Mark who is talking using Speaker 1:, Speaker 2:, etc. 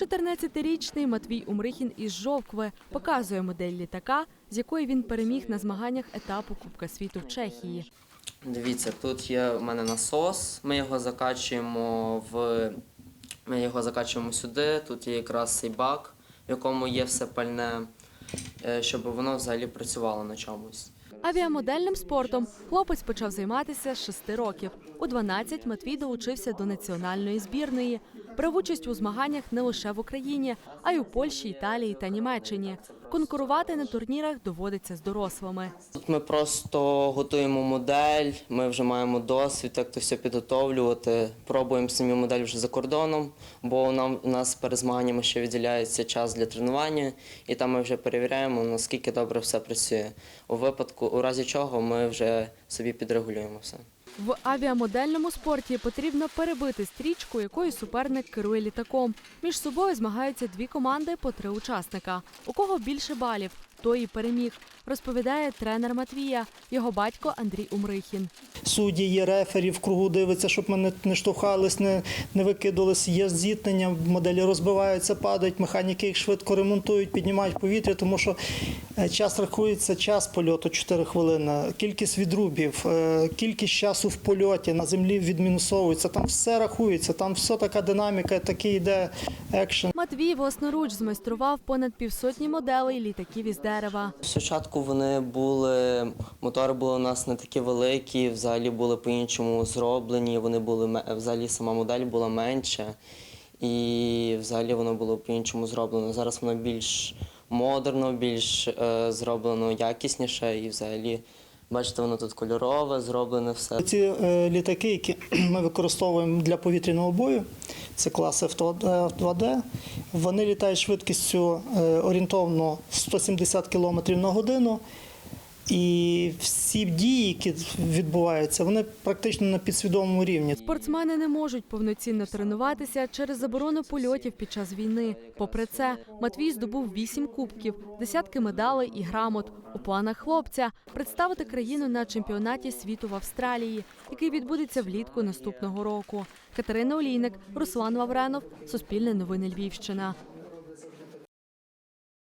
Speaker 1: 14-річний Матвій Умрихін із Жовкви показує модель літака, з якої він переміг на змаганнях етапу Кубка світу в Чехії.
Speaker 2: Дивіться, тут є в мене насос. Ми його закачуємо в ми його закачуємо сюди. Тут є якраз цей бак, в якому є все пальне, е, щоб воно взагалі працювало на чомусь.
Speaker 1: Авіамодельним спортом хлопець почав займатися з 6 років. У 12 Матвій долучився до національної збірної. Брав участь у змаганнях не лише в Україні, а й у Польщі, Італії та Німеччині. Конкурувати на турнірах доводиться з дорослими.
Speaker 2: Тут ми просто готуємо модель, ми вже маємо досвід, як то все підготовлювати. Пробуємо самі модель вже за кордоном, бо нам у нас перед змаганнями ще виділяється час для тренування, і там ми вже перевіряємо, наскільки добре все працює. У випадку, у разі чого, ми вже собі підрегулюємо все.
Speaker 1: В авіамодельному спорті потрібно перебити стрічку, якою суперник керує літаком. Між собою змагаються дві команди по три учасника. У кого більше балів, той і переміг, розповідає тренер Матвія, його батько Андрій Умрихін.
Speaker 3: Судді є рефері в кругу дивиться, щоб ми не, не штовхались, не, не викидались. Є зіткнення, моделі розбиваються, падають, механіки їх швидко ремонтують, піднімають повітря, тому що е, час рахується, час польоту 4 хвилини, кількість відрубів, е, кількість часу в польоті на землі відмінусовується. Там все рахується, там все така динаміка, такий йде екшен.
Speaker 1: Матвій власноруч змайстрував понад півсотні моделей літаків із дерева.
Speaker 2: Спочатку вони були, мотори були у нас не такі великі, взагалі були по-іншому зроблені, вони були взагалі сама модель була менша. І взагалі воно було по-іншому зроблено. Зараз воно більш модерно, більш е, зроблено якісніше і взагалі, бачите, воно тут кольорове, зроблене все.
Speaker 3: Ці е, літаки, які ми використовуємо для повітряного бою, це клас F2D, вони літають швидкістю е, орієнтовно 170 км на годину. І всі дії, які відбуваються, вони практично на підсвідомому рівні.
Speaker 1: Спортсмени не можуть повноцінно тренуватися через заборону польотів під час війни. Попри це, Матвій здобув вісім кубків, десятки медалей і грамот. У планах хлопця представити країну на чемпіонаті світу в Австралії, який відбудеться влітку наступного року. Катерина Олійник, Руслан Лавренов, Суспільне новини Львівщина.